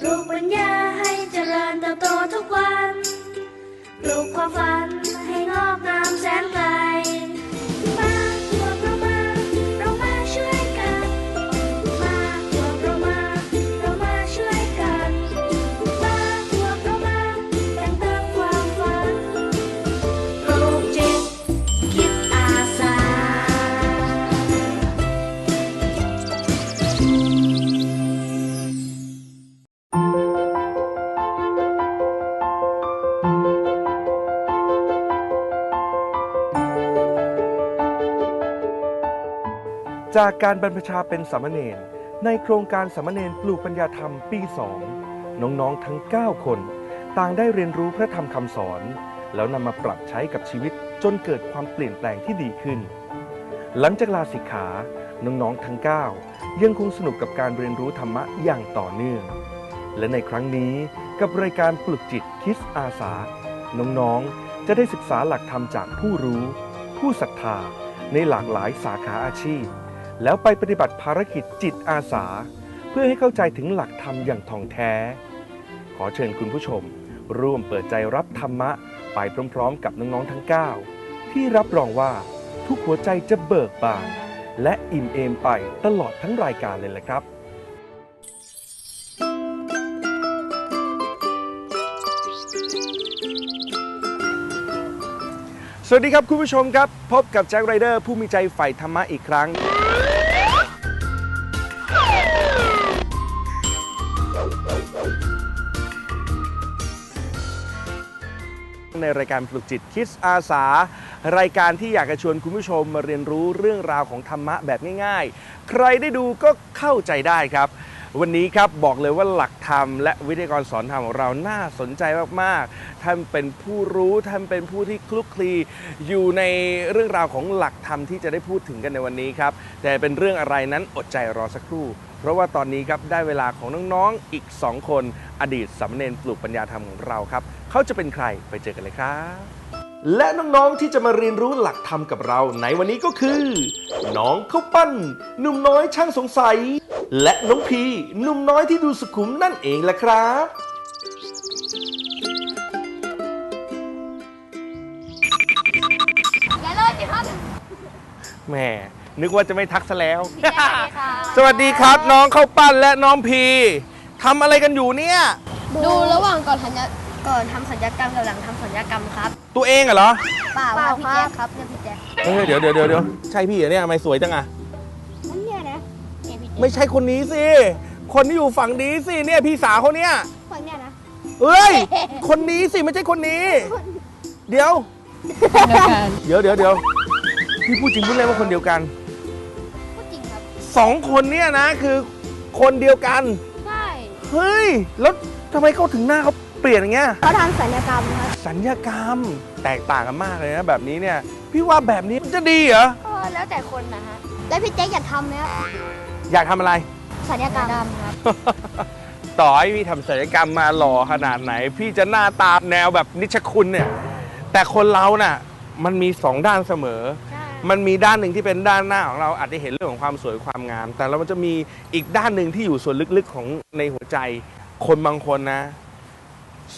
ปลูกปัญญาให้เจริญเติบโตทุกวัน ปลูกความฝัน จากการบรรพชาเป็นสามเณรในโครงการสามเณรปลูกปัญญาธรรมปี2น้องๆทั้ง 9 คน ต่างได้เรียนรู้พระธรรมคำสอน แล้วนำมาปรับใช้กับชีวิตจนเกิดความเปลี่ยนแปลงที่ดีขึ้น หลังจากลาสิกขา น้องๆทั้ง 9 ยังคงสนุกกับการเรียนรู้ธรรมะอย่างต่อเนื่อง และในครั้งนี้กับรายการปลุกจิตคิสอาสา น้องๆ จะได้ศึกษาหลักธรรมจากผู้รู้ ผู้ศรัทธาในหลากหลายสาขาอาชีพ แล้วไปปฏิบัติภารกิจจิตอาสา เพื่อให้เข้าใจถึงหลักธรรมอย่างท่องแท้ ขอเชิญคุณผู้ชม ร่วมเปิดใจรับธรรมะ ไปพร้อมๆ กับน้องๆทั้ง 9 ที่รับรองว่าทุกหัวใจจะเบิกบาน และอิ่มเอมไปตลอดทั้งรายการเลยแหละครับสวัสดีครับคุณผู้ชมครับ พบกับแจ็คไรเดอร์ผู้มีใจใฝ่ธรรมะอีกครั้ง รายการปลุกจิตคิดอาสา รายการที่อยากจะชวนคุณผู้ชมมาเรียนรู้เรื่องราวของธรรมะแบบง่ายๆ ใครได้ดูก็เข้าใจได้ครับ วันนี้ครับบอกเลยว่าหลักธรรม และวิทยากรสอนธรรมของเราน่าสนใจมากๆ ท่านเป็นผู้รู้ท่านเป็นผู้ที่คลุกคลีอยู่ในเรื่องราวของหลักธรรมที่จะได้พูดถึงกันในวันนี้ครับแต่เป็นเรื่องอะไรนั้นอดใจรอสักครู่ เพราะว่าตอนนี้ครับได้เวลาของน้องๆอีก 2 คน อดีตสามเณรปลูกปัญญาธรรมของเราครับ เขาจะเป็นใครไปเจอกันเลยครับ และน้องๆที่จะมาเรียนรู้หลักธรรมกับเราในวันนี้ก็คือ น้องข้าวปั้นหนุ่มน้อยช่างสงสัย และน้องพีหนุ่มน้อยที่ดูสุขุมนั่นเองแหละครับอย่าเลยสิครับแหมนึกว่าจะไม่ทักซะแล้วพี่แจ๊คสวัสดีค่ะ สวัสดีครับน้องข้าวปั้นและน้องพีทำอะไรกันอยู่เนี่ย ดูระหว่างก่อนทัญญก่อนทำสัญญกรรมกับหลังทำสัญญกรรมครับตัวเองอะเหรอเปล่าครับพี่แจ๊คครับเนี่ยพี่แจ๊คเฮ้ยเดี๋ยวเดี๋ยวเดี๋ยวเดี๋ยวใช่พี่เหรอเนี่ยทำไมสวยจังอะนั่นเนี่ยนะเนี่ยพี่แจ๊คไม่ใช่คนนี้สิคนที่อยู่ฝั่งนี้สิเนี่ยพี่สาวเขาเนี่ยคนเนี่ยนะเอ้ย คนนี้สิไม่ใช่คนนี้ เดี๋ยว เดี๋ยวเดี๋ยวเดี๋ยวพี่พูดจริงพูดเล่นว่าคนเดียวกันพูดจริงครับ สองคนเนี่ยนะคือคนเดียวกัน ใช่เฮ้ย แล้วทำไมเขาถึงหน้าเขาเปลี่ยนอย่างเงี้ย เขาทำสัญญกรรมครับสัญญกรรมแตกต่างกันมากเลยนะแบบนี้เนี่ย พี่ว่าแบบนี้มันจะดีเหรอ ก็แล้วแต่คนนะฮะ แล้วพี่แจ๊คอยากทำไหมครับอยากทำอะไรสัญญกรรมครับ ต่อให้พี่ทำศัลยกรรมมาหล่อขนาดไหน พี่จะหน้าตาแนวแบบนิชคุณเนี่ย แต่คนเราน่ะ มันมีสองด้านเสมอ ใช่ มันมีด้านหนึ่งที่เป็นด้านหน้าของเราอาจจะเห็นเรื่องของความสวยความงาม แต่เรามันจะมีอีกด้านหนึ่งที่อยู่ส่วนลึกๆของในหัวใจ คนบางคนนะ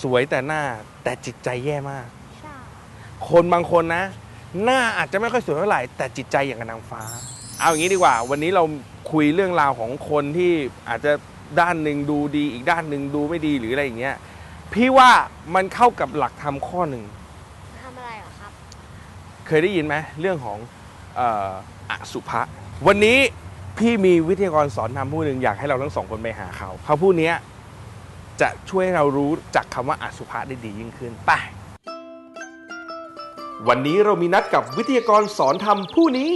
สวยแต่หน้าแต่จิตใจแย่มาก ใช่คนบางคนนะ หน้าอาจจะไม่ค่อยสวยเท่าไหร่แต่จิตใจอย่างกับนางฟ้า เอาอย่างนี้ดีกว่า วันนี้เราคุยเรื่องราวของคนที่อาจจะด้านหนึ่งดูดี อีกด้านหนึ่งดูไม่ดีหรืออะไรอย่างเงี้ยพี่ว่ามันเข้ากับหลักธรรมข้อหนึ่งทำอะไรเหรอครับ เคยได้ยินไหมเรื่องของเอสุภะวันนี้พี่มีวิทยากรสอนธรรมผู้หนึ่งอยากให้เราทั้งสองคนไปหาเขา เขาผู้นี้จะช่วยให้เรารู้จักคำว่าอสุภะได้ดียิ่งขึ้นไปวันนี้เรามีนัดกับวิทยากรสอนธรรมผู้นี้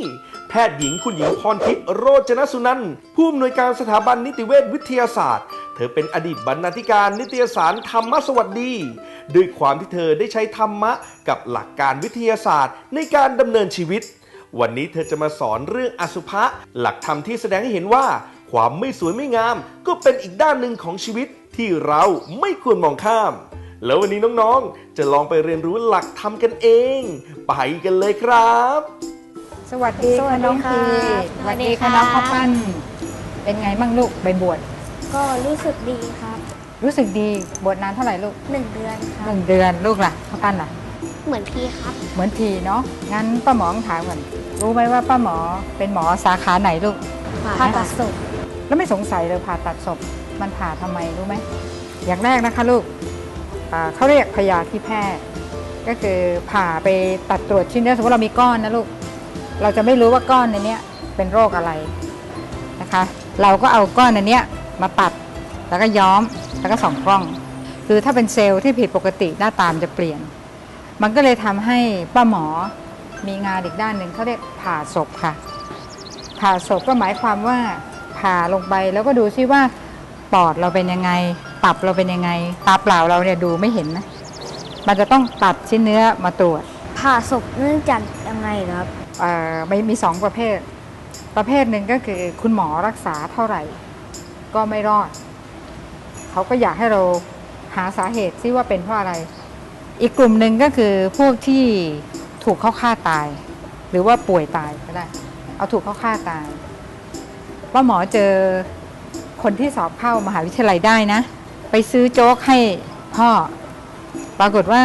แพทย์หญิงคุณหญิงพรทิพย์โรจนสุนันท์ผู้อำนวยการสถาบันนิติเวชวิทยาศาสตร์ เธอเป็นอดีตบรรณาธิการนิตยสารธรรมสวัสดี ด้วยความที่เธอได้ใช้ธรรมะกับหลักการวิทยาศาสตร์ในการดำเนินชีวิต วันนี้เธอจะมาสอนเรื่องอสุภะหลักธรรมที่แสดงให้เห็นว่า ความไม่สวยไม่งาม ก็เป็นอีกด้านหนึ่งของชีวิตที่เราไม่ควรมองข้าม แล้ววันนี้น้องๆ จะลองไปเรียนรู้หลักธรรมกันเอง ไปกันเลยครับ สวัสดีค่ะน้องพีสสวัวัสสดีดีค่ะค่ะน้องข้าวปั้นเป็นไงบ้างลูกไปบวชก็รู้สึกดีครับ รู้สึกดีบวชนานเท่าไหร่ลูกหนึ่งเดือนครัหบนึ่งเดือนลูกล่ะเท่ากันล่ะ เหมือนพี่ครับ เหมือนทีเนาะงั้นป้าหมอต้องถามก่อน รู้ไหมว่าป้าหมอเป็นหมอสาขาไหนลูกผ่าตัดศพแล้วไม่สงสัยเลยผ่าตัดศพมันผ่าทำไมรู้ไหมอย่างแรกนะคะลูกอ่าเขาเรียกพยาธิแพทย์ก็คือผ่าไปตัดตรวจชิ้นเนื้อสมมติเรามีก้อนนะลูกเราจะไม่รู้ว่าก้อนในเนี้ยเป็นโรคอะไรนะคะ เราก็เอาก้อนในเนี้ยมาตัดแล้วก็ย้อมแล้วก็ส่องกล้อง คือถ้าเป็นเซลล์ที่ผิดปกติหน้าตามนจะเปลี่ยน มันก็เลยทำให้ป้าหมอ มีงานอีกด้านหนึ่งเขาเรียกผ่าศพค่ะ ผ่าศพก็หมายความว่าผ่าลงไปแล้วก็ดูซิว่าปอดเราเป็นยังไงตับเราเป็นยังไงตาเปล่าเราเนี่ยดูไม่เห็นนะ มันจะต้องตัดชิ้นเนื้อมาตรวจผ่าศพเนื่องจากยังไงครับเอ่อไม่มีสองประเภท ประเภทหนึ่งก็คือคุณหมอรักษาเท่าไหร่ ก็ไม่รอด เขาก็อยากให้เราหาสาเหตุที่ว่าเป็นเพราะอะไร อีกกลุ่มหนึ่งก็คือพวกที่ ถูกเขาฆ่าตาย หรือว่าป่วยตายก็ได้ เอาถูกเขาฆ่าตาย ว่าหมอเจอคนที่สอบเข้ามหาวิทยาลัยได้นะ ไปซื้อโจ๊กให้พ่อ ปรากฏว่า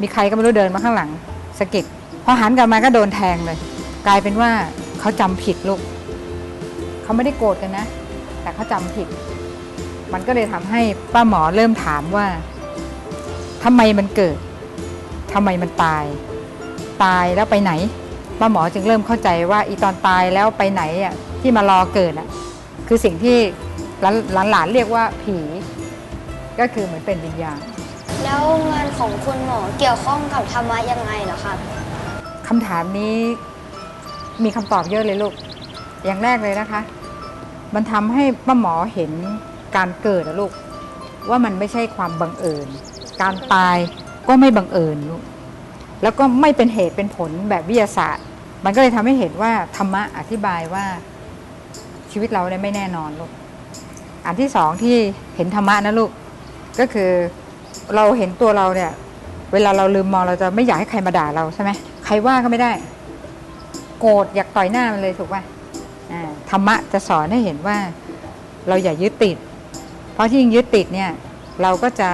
มีใครก็ไม่รู้เดินมาข้างหลังสะกิดพอหันกลับมาก็โดนแทงเลย กลายเป็นว่าเขาจำผิดลูกเขาไม่ได้โกรธกันนะ แต่เขาจำผิด มันก็เลยทำให้ป้าหมอเริ่มถามว่าทำไมมันเกิดทำไมมันตาย ตายแล้วไปไหนป้าหมอจึงเริ่มเข้าใจว่าอีตอนตายแล้วไปไหนอะที่มารอเกิดอะคือสิ่งที่หลานหลานๆเรียกว่าผี ก็คือเหมือนเป็นวิญญาณ แล้วงานของคุณหมอเกี่ยวข้องกับธรรมะยังไงเหรอครับคำถามนี้มีคำตอบเยอะเลยลูก อย่างแรกเลยนะคะ มันทำให้ป้าหมอเห็นการเกิดอะลูก ว่ามันไม่ใช่ความบังเอิญ การตายก็ไม่บังเอิญลูก แล้วก็ไม่เป็นเหตุเป็นผลแบบวิทยาศาสตร์ มันก็เลยทำให้เห็นว่าธรรมะอธิบายว่าชีวิตเราเนี่ยไม่แน่นอนลูกอันที่สองที่เห็นธรรมะนะลูกก็คือเราเห็นตัวเราเนี่ย เวลาเราลืมมองเราจะไม่อยากให้ใครมาด่าเราใช่ไหมใครว่าก็ไม่ได้ โกรธอยากต่อยหน้ามันเลยถูกป่ะอ่าธรรมะจะสอนให้เห็นว่าเราอย่ายึดติด เพราะที่ยิ่งยึดติดเนี่ย เราก็จะ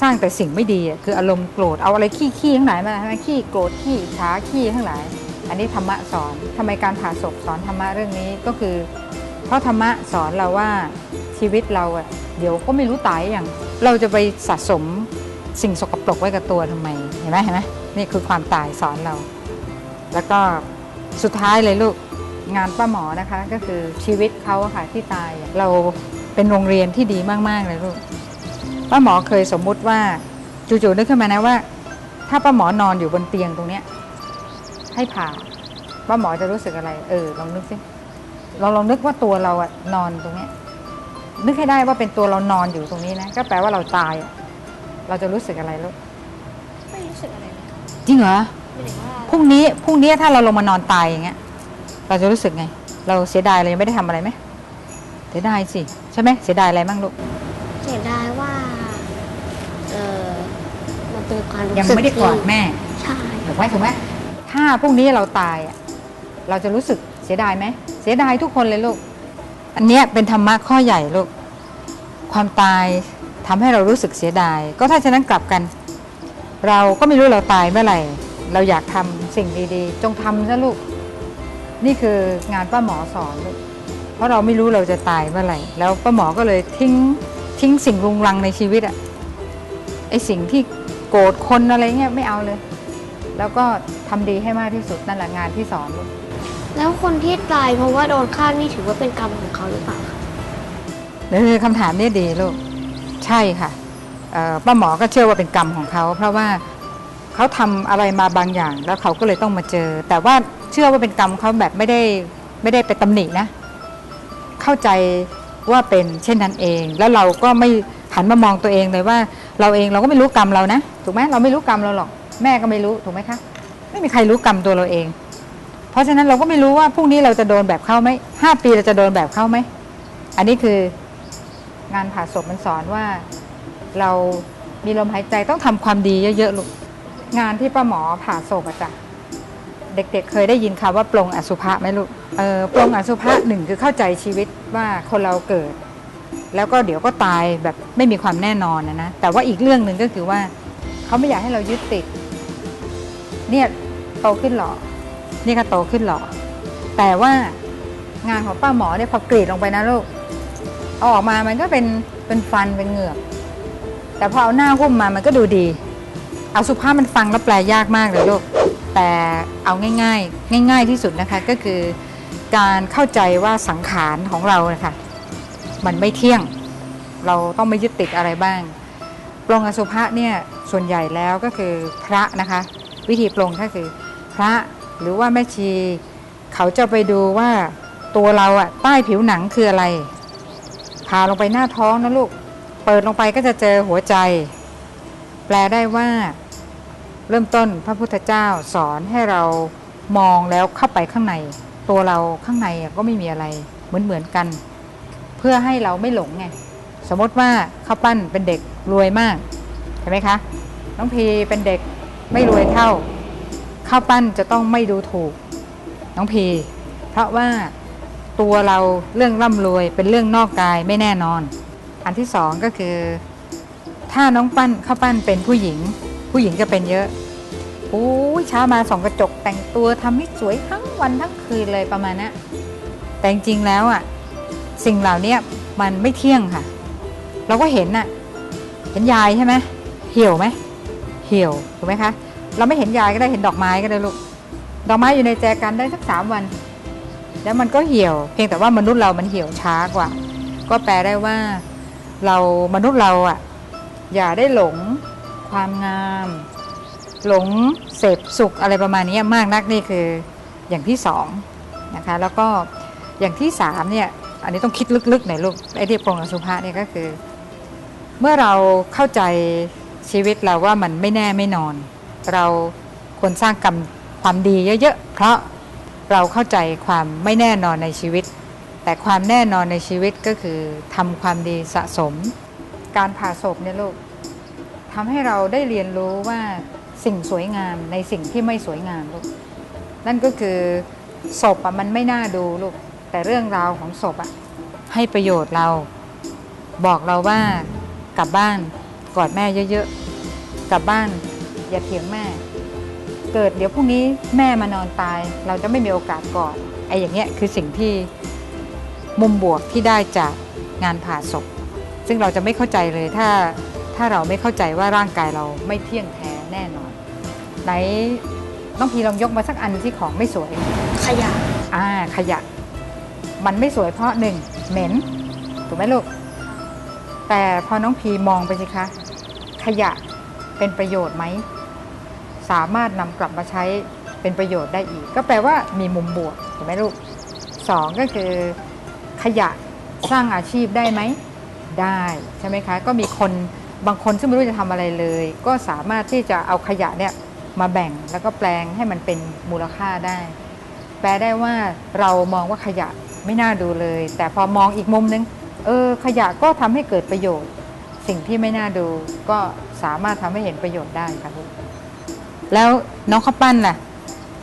สร้างแต่สิ่งไม่ดีคืออารมณ์โกรธเอาอะไรขี้ขี้ทั้งหลายมาใช่ไหมขี้โกรธขี้อิจฉาขี้ทั้งหลาย อันนี้ธรรมะสอนทำไมการผ่าศพสอนธรรมะเรื่องนี้ก็คือ เพราะธรรมะสอนเราว่าชีวิตเราอะเดี๋ยวก็ไม่รู้ตายอย่างเราจะไปสะสมสิ่งสกปรกไว้กับตัวทำไมเห็นไหมเห็นไหมนี่คือความตายสอนเรา แล้วก็สุดท้ายเลยลูกงานป้าหมอนะคะ ก็คือชีวิตเขาค่ะที่ตายเราเป็นโรงเรียนที่ดีมาก ๆ เลยลูก ป้าหมอเคยสมมุติว่าจู่ๆนึกขึ้นมานะว่า ถ้าป้าหมอนอนอยู่บนเตียงตรงเนี้ย ให้ผ่าป้าหมอจะรู้สึกอะไร เออลองนึกสิลองลองนึกว่าตัวเราอะนอนตรงเนี้ย นึกให้ได้ว่าเป็นตัวเรานอนอยู่ตรงนี้นะก็แปลว่าเราตายอะเราจะรู้สึกอะไรลูกไม่รู้สึกอะไรเลยจริงเหรอไม่ถึงว่าพรุ่งนี้พรุ่งนี้ถ้าเราลงมานอนตายอย่างเงี้ย เราจะรู้สึกไง เราเสียดายเรายังไม่ได้ทำอะไรไหมเสียดายสิใช่ไหมเสียดายอะไรบ้างลูก เสียดายว่าเออมัน เป็นความรู้สึกยังไม่ได้กอดแม่ใช่ถูกไหมถูกไหมถ้าพรุ่งนี้เราตายอะเราจะรู้สึกเสียดายไหมเสียดายทุกคนเลยลูก อันเนี้ยเป็นธรรมะข้อใหญ่ลูก ความตายทำให้เรารู้สึกเสียดาย ก็ถ้าฉะนั้นกลับกัน เราก็ไม่รู้เราตายเมื่อไหร่ เราอยากทำสิ่งดีๆ จงทำซะลูก นี่คืองานป้าหมอสอนลูกเพราะเราไม่รู้เราจะตายเมื่อไหร่ แล้วป้าหมอก็เลยทิ้งทิ้งสิ่งรุงรังในชีวิตอะไอสิ่งที่ โกรธคนอะไรเงี้ยไม่เอาเลย แล้วก็ทำดีให้มากที่สุดนั่นแหละงานที่สอนลูกแล้วคนที่ตายเพราะว่าโดนฆ่านี่ถือว่าเป็นกรรมของเขาหรือเปล่าคะเออคำถามนี้ดีลูกใช่ค่ะเอ่อป้าหมอก็เชื่อว่าเป็นกรรมของเขา เพราะว่าเขาทำอะไรมาบางอย่าง แล้วเขาก็เลยต้องมาเจอ แต่ว่าเชื่อว่าเป็นกรรมเขาแบบไม่ได้ไม่ได้ไปตำหนินะ เข้าใจว่าเป็นเช่นนั้นเอง แล้วเราก็ไม่หันมามองตัวเองเลยว่า เราเองเราก็ไม่รู้กรรมเรานะถูกไหมเราไม่รู้กรรมเราหรอก แม่ก็ไม่รู้ถูกไหมคะไม่มีใครรู้กรรมตัวเราเอง เพราะฉะนั้นเราก็ไม่รู้ว่าพรุ่งนี้เราจะโดนแบบเข้าไหมห้าปีเราจะโดนแบบเข้าไหมอันนี้คืองานผ่าศพมันสอนว่าเรามีลมหายใจต้องทำความดีเยอะๆลูกงานที่ป้าหมอผ่าศพอะจ้ะเด็กๆ เคยได้ยินคำว่าปลงอสุภะไหมลูกเออปลงอสุภะหนึ่งคือเข้าใจชีวิตว่าคนเราเกิด แล้วก็เดี๋ยวก็ตายแบบไม่มีความแน่นอนนะนะแต่ว่าอีกเรื่องหนึ่งก็คือว่าเขาไม่อยากให้เรายึดติด เนี่ยโตขึ้นหรอนี่ก็โตขึ้นหรอแต่ว่างานของป้าหมอเนี่ยพอกรีดลงไปนะลูกเอาออกมามันก็เป็นเป็นฟันเป็นเหงือก แต่พอเอาหน้าหุ้มมามันก็ดูดี เอาสุภาพมันฟังแล้วแปลยากมากเลยลูกแต่เอาง่าย ๆ ง่าย ๆที่สุดนะคะก็คือการเข้าใจว่าสังขารของเรานะคะ มันไม่เที่ยง เราต้องไม่ยึดติดอะไรบ้างปรงอสุภะเนี่ยส่วนใหญ่แล้วก็คือพระนะคะ วิธีปรงก็คือพระหรือว่าแม่ชี เขาจะไปดูว่าตัวเราอะใต้ผิวหนังคืออะไรพาลงไปหน้าท้องนะลูก เปิดลงไปก็จะเจอหัวใจ แปลได้ว่า เริ่มต้นพระพุทธเจ้าสอนให้เรามองแล้วเข้าไปข้างใน ตัวเราข้างในก็ไม่มีอะไรเหมือนเหมือนๆกัน พื่อให้เราไม่หลงไงสมมติว่าข้าวปั้นเป็นเด็กรวยมากเห็นไหมคะน้องพีเป็นเด็กไม่รวยเท่าข้าวปั้นจะต้องไม่ดูถูก น้องพี เพราะว่าตัวเราเรื่องร่ำรวยเป็นเรื่องนอกกายไม่แน่นอน อันที่สองก็คือ ถ้าน้องปั้นข้าวปั้นเป็นผู้หญิง ผู้หญิงจะเป็นเยอะโอ้ยเช้ามาส่องกระจกแต่งตัวทำให้สวยทั้งวันทั้งคืนเลยประมาณนี้นแต่จริงแล้วอะ สิ่งเหล่านี้มันไม่เที่ยงค่ะ เราก็เห็นน่ะ เห็นยายใช่ไหมเหี่ยวไหมเหี่ยวถูกไหมคะ เราไม่เห็นยายก็ได้เห็นดอกไม้ก็ได้ลูก ดอกไม้อยู่ในแจกันได้สักสามวัน แล้วมันก็เหี่ยว เพียงแต่ว่ามนุษย์เรามันเหี่ยวช้ากว่า ก็แปลได้ว่าเรามนุษย์เราอะอย่าได้หลงความงาม หลงเสพสุขอะไรประมาณนี้มากนักนี่คืออย่างที่สองนะคะแล้วก็อย่างที่สามเนี่ย อันนี้ต้องคิดลึกๆหน่อยลูกไอ้ที่ปรงอสุภะเนี่ยก็คือ เมื่อเราเข้าใจชีวิตเราว่ามันไม่แน่ไม่นอน เราควรสร้างกรรมความดีเยอะๆเพราะเราเข้าใจความไม่แน่นอนในชีวิต แต่ความแน่นอนในชีวิตก็คือทำความดีสะสม การผ่าศพเนี่ยลูกทำให้เราได้เรียนรู้ว่าสิ่งสวยงามในสิ่งที่ไม่สวยงามลูกนั่นก็คือศพอะมันไม่น่าดูลูก แต่เรื่องราวของศพอะให้ประโยชน์เรา บอกเราว่ากลับบ้านกอดแม่เยอะๆ กลับบ้านอย่าเถียงแม่ เกิดเดี๋ยวพรุ่งนี้แม่มานอนตาย เราจะไม่มีโอกาสกอดไอ้อย่างเงี้ยคือสิ่งที่มุมบวกที่ได้จากงานผ่าศพ ซึ่งเราจะไม่เข้าใจเลยถ้าถ้าเราไม่เข้าใจว่าร่างกายเราไม่เที่ยงแท้แน่นอน ไหนน้องพีลองยกมาสักอันที่ของไม่สวย ขยะ อ่า ขยะ มันไม่สวยเพราะหนึ่งเหม็นถูกไหมลูก แต่พอน้องพีมองไปสิคะ ขยะเป็นประโยชน์ไหม สามารถนำกลับมาใช้เป็นประโยชน์ได้อีก ก็แปลว่ามีมุมบวกถูกไหมลูกสองก็คือขยะสร้างอาชีพได้ไหม ได้ใช่ไหมคะ ก็มีคนบางคนซึ่งไม่รู้จะทำอะไรเลย ก็สามารถที่จะเอาขยะเนี่ยมาแบ่งแล้วก็แปลงให้มันเป็นมูลค่าได้ แปลได้ว่าเรามองว่าขยะ ไม่น่าดูเลย แต่พอมองอีกมุมนึง เออ ขยะก็ทำให้เกิดประโยชน์ สิ่งที่ไม่น่าดูก็สามารถทำให้เห็นประโยชน์ได้ค่ะลูกแล้วน้องข้าวปั้นล่ะ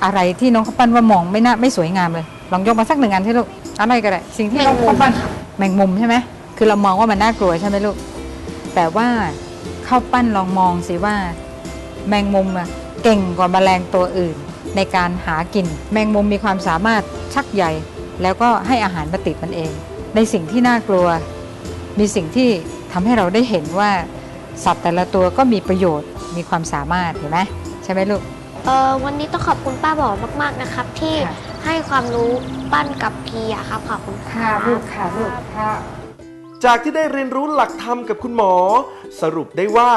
อะไรที่น้องข้าวปั้นว่ามองไม่น่าไม่สวยงามเลย ลองยกมาสักหนึ่งอันที่ลูกอะไรก็ได้สิ่งที่น้องข้าวปั้นแมงมุมใช่ไหมคือเรามองว่ามันน่ากลัวใช่ไหมลูกแต่ว่าข้าวปั้นลองมองสิว่า แมงมุมอะเก่งกว่าแมลงตัวอื่น ในการหากิน แมงมุมมีความสามารถชักใย แล้วก็ให้อาหารมาติดมันเอง ในสิ่งที่น่ากลัว มีสิ่งที่ทำให้เราได้เห็นว่าสัตว์แต่ละตัวก็มีประโยชน์มีความสามารถเห็นไหมใช่ไหมลูกเออวันนี้ต้องขอบคุณป้าบอกมากๆนะครับ ที่ค่ะให้ความรู้ปั้นกับพีอะครับขอบคุณครับลูกค่ะลูกค่ะจากที่ได้เรียนรู้หลักธรรมกับคุณหมอ สรุปได้ว่า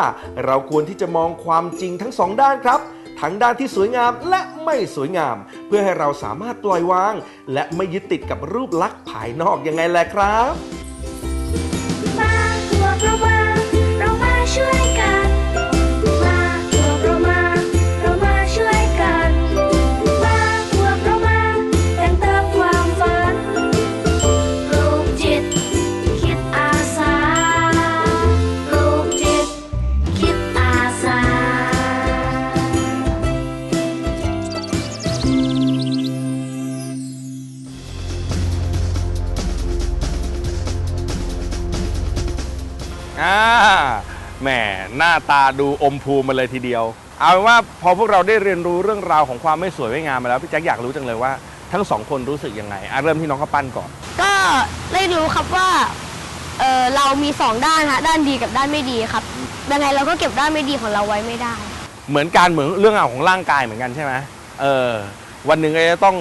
เราควรที่จะมองความจริงทั้งสองด้านครับ ทั้งด้านที่สวยงามและไม่สวยงาม เพื่อให้เราสามารถปล่อยวาง และไม่ยึดติดกับรูปลักษณ์ภายนอกยังไงแหละครับ มาตัวเรามาเรามาช่วย แหมหน้าตาดูอมภูมิมาเลยทีเดียว เอาเป็นว่าพอพวกเราได้เรียนรู้เรื่องราวของความไม่สวยไม่งามมาแล้วพี่แจ็คอยากรู้จังเลยว่าทั้งสองคนรู้สึกยังไงอะเริ่มที่น้องข้าวปั้นก่อน ก็ได้รู้ครับว่าเออเรามีสองด้านฮะด้านดีกับด้านไม่ดีครับยังไงเราก็เก็บด้านไม่ดีของเราไว้ไม่ได้ เหมือนการเหมือนเรื่องราวของร่างกายเหมือนกันใช่ไหมเออ วันหนึ่งก็จะต้อง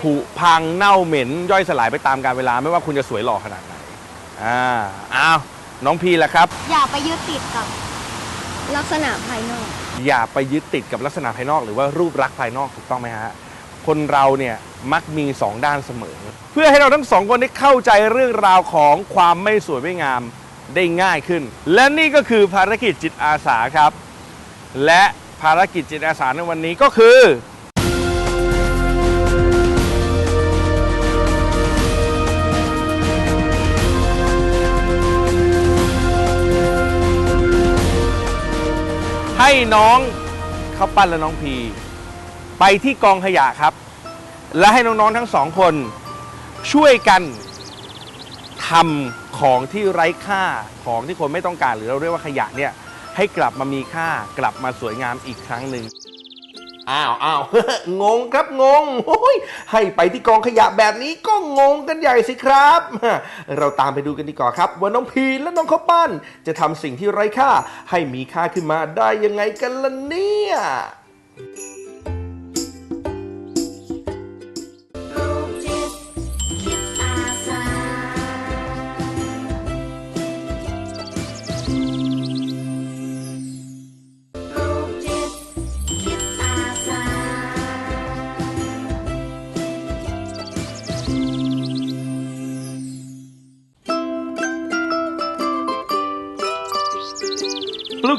ผุพังเน่าเหม็นย่อยสลายไปตามกาลเวลา ไม่ว่าคุณจะสวยหล่อขนาดไหนอ่าอ้าว น้องพีล่ะครับ อย่าไปยึดติดกับลักษณะภายนอก อย่าไปยึดติดกับลักษณะภายนอก หรือว่ารูปลักษณ์ภายนอกถูกต้องไหมฮะคนเราเนี่ยมักมีสองด้านเสมอ เพื่อให้เราทั้งสองคนได้เข้าใจเรื่องราวของความไม่สวยไม่งามได้ง่ายขึ้น และนี่ก็คือภารกิจจิตอาสาครับ และภารกิจจิตอาสาในวันนี้ก็คือ น้องข้าวปั้นและน้องพี ไปที่กองขยะครับ และให้น้องๆทั้งสองคน ช่วยกันทำของที่ไร้ค่าของที่คนไม่ต้องการหรือเราเรียกว่าขยะเนี่ยให้กลับมามีค่ากลับมาสวยงามอีกครั้งหนึ่ง อ้าวอ้าวงงครับงงโอ้ยให้ไปที่กองขยะแบบนี้ก็งงกันใหญ่สิครับ เราตามไปดูกันดีกว่าครับ ว่าน้องพีและน้องข้าวปั้น จะทำสิ่งที่ไร้ค่า ให้มีค่าขึ้นมาได้ยังไงกันล่ะเนี่ย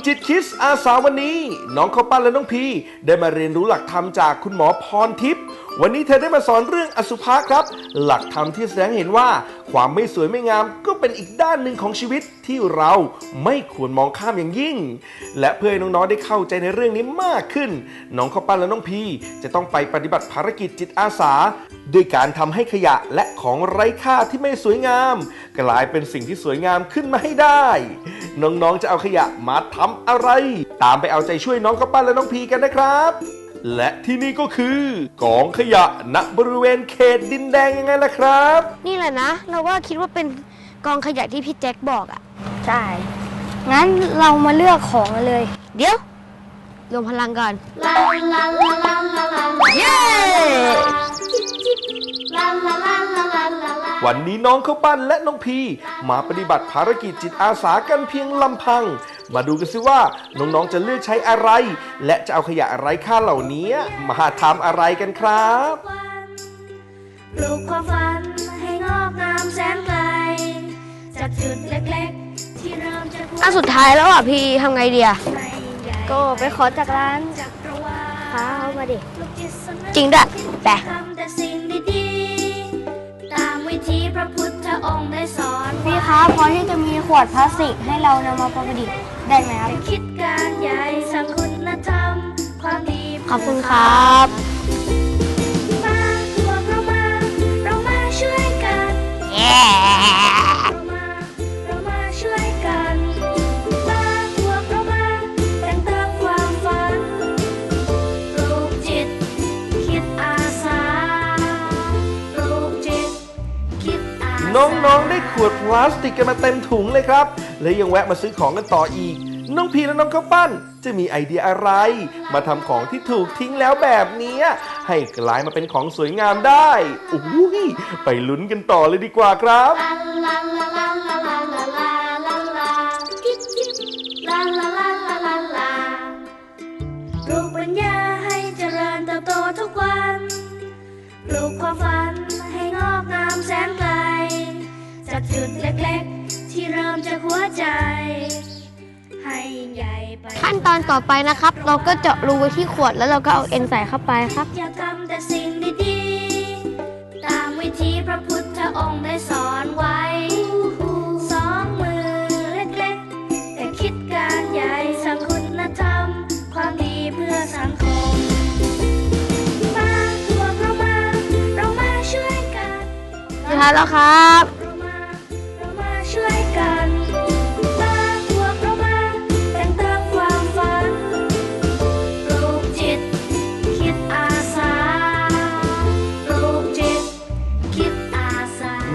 จิตคิสอาสาวันนี้ น้องข้าวปั้นและน้องพี ได้มาเรียนรู้หลักธรรมจากคุณหมอพรทิพย์วันนี้เธอได้มาสอนเรื่องอสุภะครับ หลักธรรมที่แสดงเห็นว่า ความไม่สวยไม่งามก็เป็นอีกด้านหนึ่งของชีวิตที่เราไม่ควรมองข้ามอย่างยิ่ง และเพื่อให้น้องๆได้เข้าใจในเรื่องนี้มากขึ้น น้องข้าวปั้นและน้องพีจะต้องไปปฏิบัติภารกิจจิตอาสาด้วยการทำให้ขยะและของไร้ค่าที่ไม่สวยงาม กลายเป็นสิ่งที่สวยงามขึ้นมาให้ได้ น้องๆจะเอาขยะมาทำอะไร ตามไปเอาใจช่วยน้องข้าวปั้นและน้องพีกันนะครับ และที่นี่ก็คือกองขยะณบริเวณเขตดินแดงยังไงล่ะครับ นี่แหละนะ เราว่าคิดว่าเป็นกองขยะที่พี่แจ็คบอกอะ ใช่ งั้นเรามาเลือกของกันเลย เดี๋ยวรวมพลังก่อนลาลาลาลาลาลาลาเย้ลาลาลาลาลาลาลา วันนี้น้องข้าวปั้นและน้องพีมาปฏิบัติภารกิจจิตอาสากันเพียงลำพัง มาดูกันสิว่าน้องๆจะเลือกใช้อะไร และจะเอาขยะไร้ค่าเหล่านี้มาทำอะไรกันครับปลูกความฝันให้งอกงามแสนไกลจากจุดเล็กๆ ที่เริ่มจะพูดอันสุดท้ายแล้วอะพี่ทำไงดีอะให้ใหญ่ก็ไปขอจากร้านจักรวาลค้าเขามาดิลูกจิตสำนึกจริงด้วยแปะทำแต่สิ่งดีๆ ตามวิธีพระพุทธองค์ได้สอนพี่คะพอที่จะมีขวดพลาสติกให้เรานำมาประดิษฐ์ได้ไหมครับให้คิดการใหญ่สร้างคุณธรรม ความดีขอบคุณครับมาพวกเรามา เรามาช่วยกันเน้องๆ ได้ขวดพลาสติกกันมาเต็มถุงเลยครับ และยังแวะมาซื้อของกันต่ออีก น้องพีและน้องข้าปั้น จะมีไอเดียอะไร มาทำของที่ถูกทิ้งแล้วแบบนี้ ให้กลายมาเป็นของสวยงามได้โอ้ยไปลุ้นกันต่อเลยดีกว่าครับ ปลูกปัญญาให้เจริญเติบโตทุกวัน ปลูกความฝันให้งอกงามแสนไกล จากจุดเล็กๆ ที่เริ่มจากหัวใจ ให้ยิ่งใหญ่ไปขั้นตอนต่อไปนะครับ เราก็เจาะรูไว้ที่ขวดแล้วเราก็เอาเอ็นใส่เข้าไปครับ อย่ากรรมแต่สิ่งดีๆ ตามวิธีพระพุทธองค์ได้สอนไว้านแล้วครับ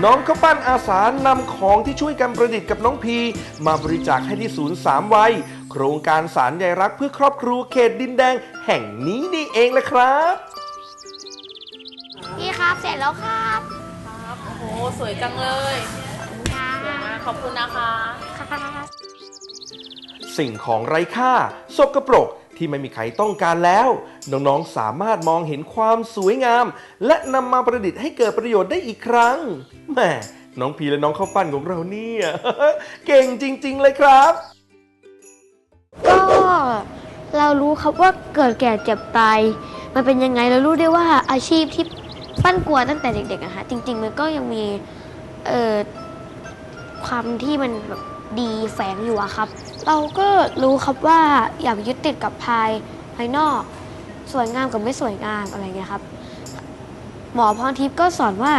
น้องข้าปั้นอาสานำของที่ช่วยกันประดิษฐ์กับน้องพี มาบริจาคให้ที่ศูนย์สามวัย โครงการสารใยรักเพื่อครอบครัวเขตดินแดง แห่งนี้นี่เองแหละครับ พี่ครับเสร็จแล้วครับ สวยจังเลยสวยมากขอบคุณนะคะ สิ่งของไร้ค่าสกปรกที่ไม่มีใครต้องการแล้ว น้องๆ สามารถมองเห็นความสวยงาม และนำมาประดิษฐ์ให้เกิดประโยชน์ได้อีกครั้งแหม่น้องพีและน้องข้าวปั้นของเราเนี่ยเก่งจริง ๆ เลยครับ ก็เรารู้ครับว่าเกิดแก่เจ็บตายมันเป็นยังไงเรารู้ได้ว่าอาชีพที่ ปั้นกลัวตั้งแต่เด็กๆอะฮะจริง ๆ มันก็ยังมีเอ่อความที่มันแบบดีแฝงอยู่อะครับ เราก็รู้ครับว่าอย่าไปยึดติดกับภายภายนอก สวยงามกับไม่สวยงามอะไรเงี้ยครับ หมอพรทิพย์ก็สอนว่า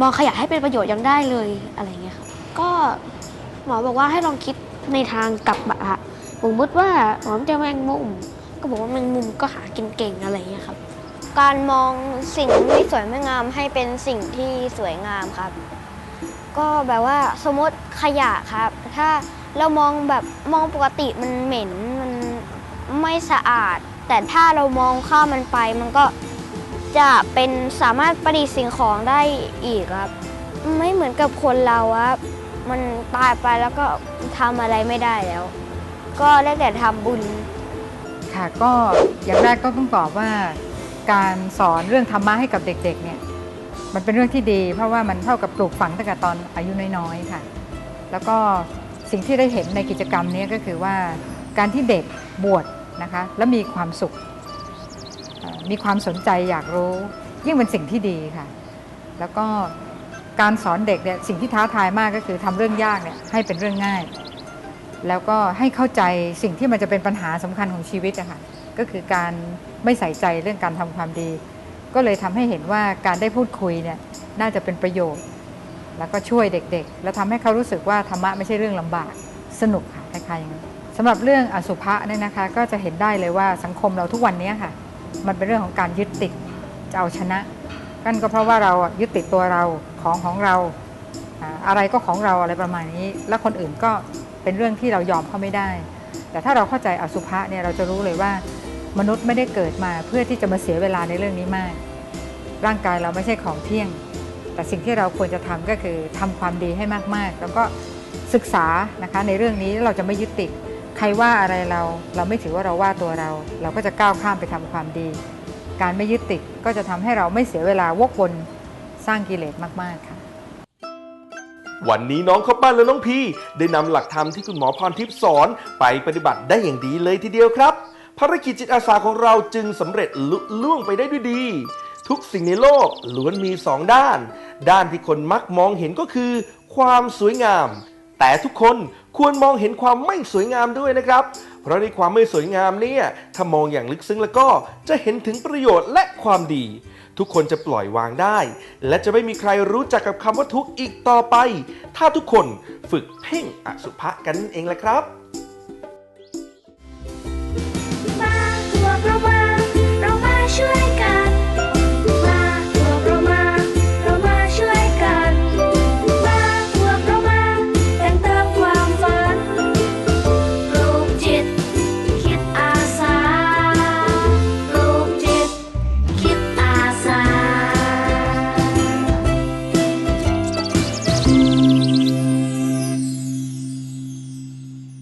มองขยะให้เป็นประโยชน์ยังได้เลยอะไรเงี้ยครับก็หมอบอกว่าให้ลองคิดในทางกลับอะสมมติว่าหมอเจอแมงมุม ก็บอกว่าแมงมุมก็หากินเก่งอะไรเงี้ยครับ การมองสิ่งไม่สวยไม่งามให้เป็นสิ่งที่สวยงามครับ ก็แบบว่าสมมติขยะครับ ถ้าเรามองแบบมองปกติมันเหม็นมันไม่สะอาด แต่ถ้าเรามองข้ามมันไป มันก็จะเป็นสามารถประดิษฐ์สิ่งของได้อีกครับ ไม่เหมือนกับคนเราครับมันตายไปแล้วก็ทำอะไรไม่ได้แล้ว ก็ได้แต่ทำบุญ ค่ะก็อย่างแรกก็ต้องตอบว่า การสอนเรื่องธรรมะให้กับเด็กๆเนี่ยมันเป็นเรื่องที่ดี เพราะว่ามันเท่ากับปลูกฝังตั้งแต่ตอนอายุน้อยๆค่ะ แล้วก็สิ่งที่ได้เห็นในกิจกรรมนี้ก็คือว่าการที่เด็กบวชนะคะแล้วมีความสุข มีความสนใจอยากรู้ ยิ่งเป็นสิ่งที่ดีค่ะ แล้วก็การสอนเด็กเนี่ยสิ่งที่ท้าทายมากก็คือทำเรื่องยากเนี่ยให้เป็นเรื่องง่าย แล้วก็ให้เข้าใจสิ่งที่มันจะเป็นปัญหาสำคัญของชีวิตอะค่ะก็คือการ ไม่ใส่ใจเรื่องการทำความดี ก็เลยทำให้เห็นว่าการได้พูดคุยเนี่ยน่าจะเป็นประโยชน์ แล้วก็ช่วยเด็กๆ แล้วทำให้เขารู้สึกว่าธรรมะไม่ใช่เรื่องลำบากสนุกค่ะคล้ายๆอย่างนั้นสำหรับเรื่องอสุภะเนี่ยนะคะ ก็จะเห็นได้เลยว่าสังคมเราทุกวันนี้ค่ะ มันเป็นเรื่องของการยึดติดจะเอาชนะนั่นก็เพราะว่าเราอะยึดติดตัวเราของของเราอ่าอะไรก็ของเราอะไรประมาณนี้ แล้วคนอื่นก็เป็นเรื่องที่เรายอมเขาไม่ได้ แต่ถ้าเราเข้าใจอสุภะเนี่ยเราจะรู้เลยว่า มนุษย์ไม่ได้เกิดมาเพื่อที่จะมาเสียเวลาในเรื่องนี้มาก ร่างกายเราไม่ใช่ของเที่ยง แต่สิ่งที่เราควรจะทำก็คือทำความดีให้มากๆ แล้วก็ศึกษานะคะในเรื่องนี้เราจะไม่ยึดติดใครว่าอะไรเราเราไม่ถือว่าเราว่าตัวเรา เราก็จะก้าวข้ามไปทำความดี การไม่ยึดติดก็จะทำให้เราไม่เสียเวลาวกวนสร้างกิเลสมากๆค่ะวันนี้น้องข้าวปั้นและน้องพีได้นำหลักธรรมที่คุณหมอพรทิพย์สอนไปปฏิบัติได้อย่างดีเลยทีเดียวครับ ภารกิจจิตอาสาของเราจึงสำเร็จลุล่วงไปได้ด้วยดี ทุกสิ่งในโลกล้วนมีสองด้าน ด้านที่คนมักมองเห็นก็คือ ความสวยงาม แต่ทุกคนควรมองเห็นความไม่สวยงามด้วยนะครับ เพราะในความไม่สวยงามเนี่ยถ้ามองอย่างลึกซึ้งแล้วก็จะเห็นถึงประโยชน์และความดี ทุกคนจะปล่อยวางได้ และจะไม่มีใครรู้จักกับคำว่าทุกข์อีกต่อไป ถ้าทุกคนฝึกเพ่งอสุภะกันนั่นเองแหละครับ you like.